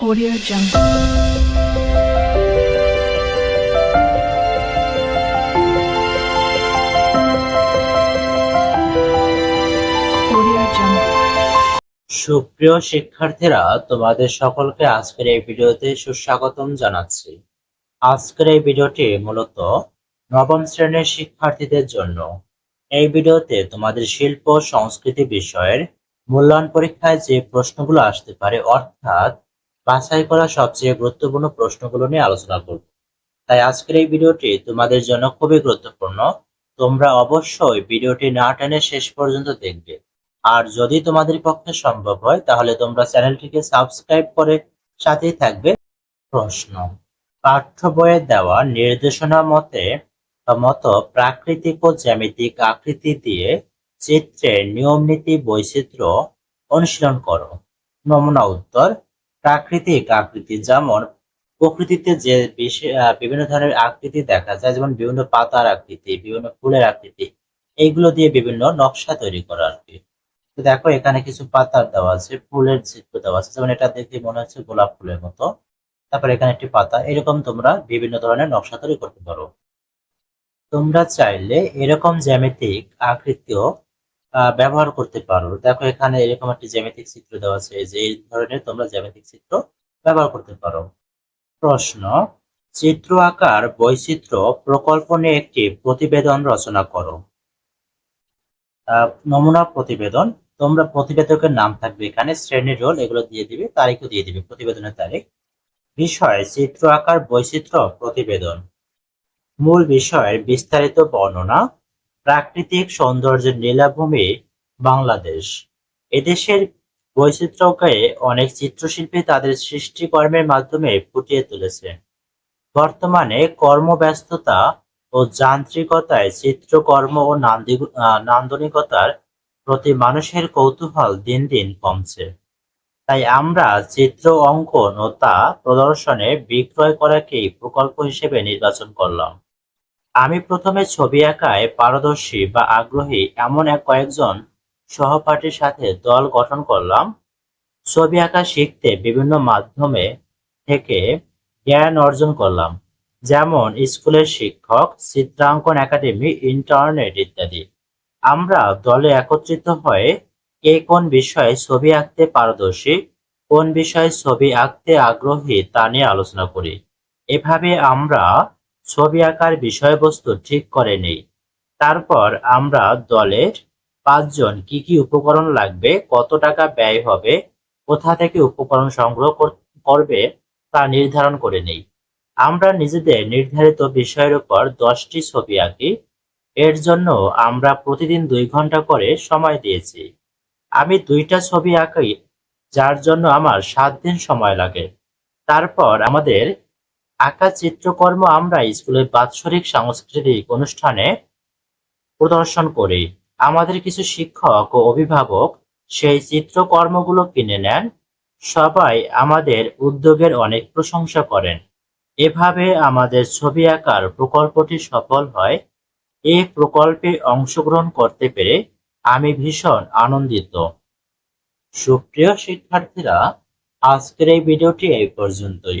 Audio Jungle. সুপ্রিয় শিক্ষার্থীরা, তোমাদের সকলকে আজকের এই ভিডিওতে সুস্বাগতম জানাচ্ছি। আজকের এই ভিডিওটি মূলত নবম শ্রেণির শিক্ষার্থীদের জন্য। এই ভিডিওতে তোমাদের শিল্প সংস্কৃতি বিষয়ের মূল্যায়ন পরীক্ষায় যে প্রশ্নগুলো আসতে পারে, অর্থাৎ বাছাই করা সবচেয়ে গুরুত্বপূর্ণ প্রশ্নগুলো নিয়ে আলোচনা করব। তাই আজকের এই ভিডিওটি তোমাদের জন্য খুবই গুরুত্বপূর্ণ। তোমরা অবশ্যই ভিডিওটি না টেনে শেষ পর্যন্ত দেখবে। আর যদি তোমাদের পক্ষে সম্ভব হয়, তাহলে তোমরা চ্যানেলটিকে সাবস্ক্রাইব করে সাথেই থাকবে প্রশ্ন। পাঠ্য বইয়ে দেওয়া নির্দেশনা মতে, মতো প্রাকৃতিক ও জ্যামিতিক আকৃতি দিয়ে চিত্রের নিয়ম নীতি বৈচিত্র্য অনুশীলন করো। নমুনা উত্তর প্রাকৃতিক আকৃতি, যেমন প্রকৃতিতে যে বিভিন্ন ধরনের আকৃতি দেখা যায়, যেমন বিভিন্ন পাতার আকৃতি, বিভিন্ন ফুলের আকৃতি এইগুলো দিয়ে বিভিন্ন নকশা তৈরি করা আর কি। তো দেখো, এখানে কিছু পাতার দেওয়া আছে, ফুলের চিত্র দেওয়া আছে, যেমন এটা দেখে মনে হচ্ছে গোলাপ ফুলের মতো। তারপর এখানে একটি পাতা, এরকম তোমরা বিভিন্ন ধরনের নকশা তৈরি করতে পারো। তোমরা চাইলে এরকম জ্যামিতিক আকৃতিও ব্যবহার করতে পারো। দেখো, এখানে এরকম একটি জ্যামিতিক চিত্র দেওয়া আছে যে এই ধরনের তোমরা জ্যামিতিক চিত্র ব্যবহার করতে পারো। প্রশ্ন, চিত্র আকার বৈচিত্র্য প্রকল্প নিয়ে একটি প্রতিবেদন রচনা করো। নমুনা প্রতিবেদন, তোমরা প্রতিবেদকের নাম থাকবে এখানে শ্রেণির রোল, এগুলো দিয়ে দিবে, তারিখও দিয়ে দিবে, প্রতিবেদনের তারিখ। বিষয়, চিত্র আকার বৈচিত্র্য প্রতিবেদন। মূল বিষয়ের বিস্তারিত বর্ণনা প্রাকৃতিক সৌন্দর্যের নীলাভূমি বাংলাদেশ। এদেশের বৈচিত্র্যকে অনেক চিত্রশিল্পী তাদের সৃষ্টিকর্মের মাধ্যমে ফুটিয়ে তুলেছে। বর্তমানে কর্মব্যস্ততা ও যান্ত্রিকতায় চিত্রকর্ম ও নান্দনিকতার প্রতি মানুষের কৌতূহল দিন দিন কমছে। তাই আমরা চিত্র অঙ্কন ও তা প্রদর্শনে বিক্রয় করাকেই প্রকল্প হিসেবে নির্বাচন করলাম। আমি প্রথমে ছবি আঁকায় পারদর্শী বা আগ্রহী এমন এক কয়েকজন সহপাঠীর সাথে দল গঠন করলাম। ছবি আঁকা শিখতে বিভিন্ন মাধ্যমে থেকে জ্ঞান অর্জন করলাম, যেমন স্কুলের শিক্ষক, চিত্রাঙ্কন একাডেমি, ইন্টারনেট ইত্যাদি। আমরা দলে একত্রিত হয়ে কে কোন বিষয়ে ছবি আঁকতে পারদর্শী, কোন বিষয়ে ছবি আঁকতে আগ্রহী তা নিয়ে আলোচনা করি। এভাবে আমরা ছবি আঁকার বিষয়বস্তু ঠিক করে নেই। তারপর আমরা দলের পাঁচজন কি কি উপকরণ লাগবে, কত টাকা ব্যয় হবে, কোথা থেকে উপকরণ সংগ্রহ কর- করবে তা নির্ধারণ করে নেই। আমরা নিজেদের নির্ধারিত বিষয়ের উপর দশটি ছবি আঁকি। এর জন্য আমরা প্রতিদিন দুই ঘণ্টা করে সময় দিয়েছি। আমি দুইটা ছবি আঁকি যার জন্য আমার সাত দিন সময় লাগে। তারপর আমাদের আঁকা চিত্রকর্ম আমরা স্কুলের বাৎসরিক সাংস্কৃতিক অনুষ্ঠানে প্রদর্শন করি। আমাদের কিছু শিক্ষক ও অভিভাবক সেই চিত্রকর্মগুলো কিনে নেন। সবাই আমাদের উদ্যোগের অনেক প্রশংসা করেন। এভাবে আমাদের ছবি আঁকার প্রকল্পটি সফল হয়। এই প্রকল্পে অংশগ্রহণ করতে পেরে আমি ভীষণ আনন্দিত। সুপ্রিয় শিক্ষার্থীরা, আজকের এই ভিডিওটি এই পর্যন্তই।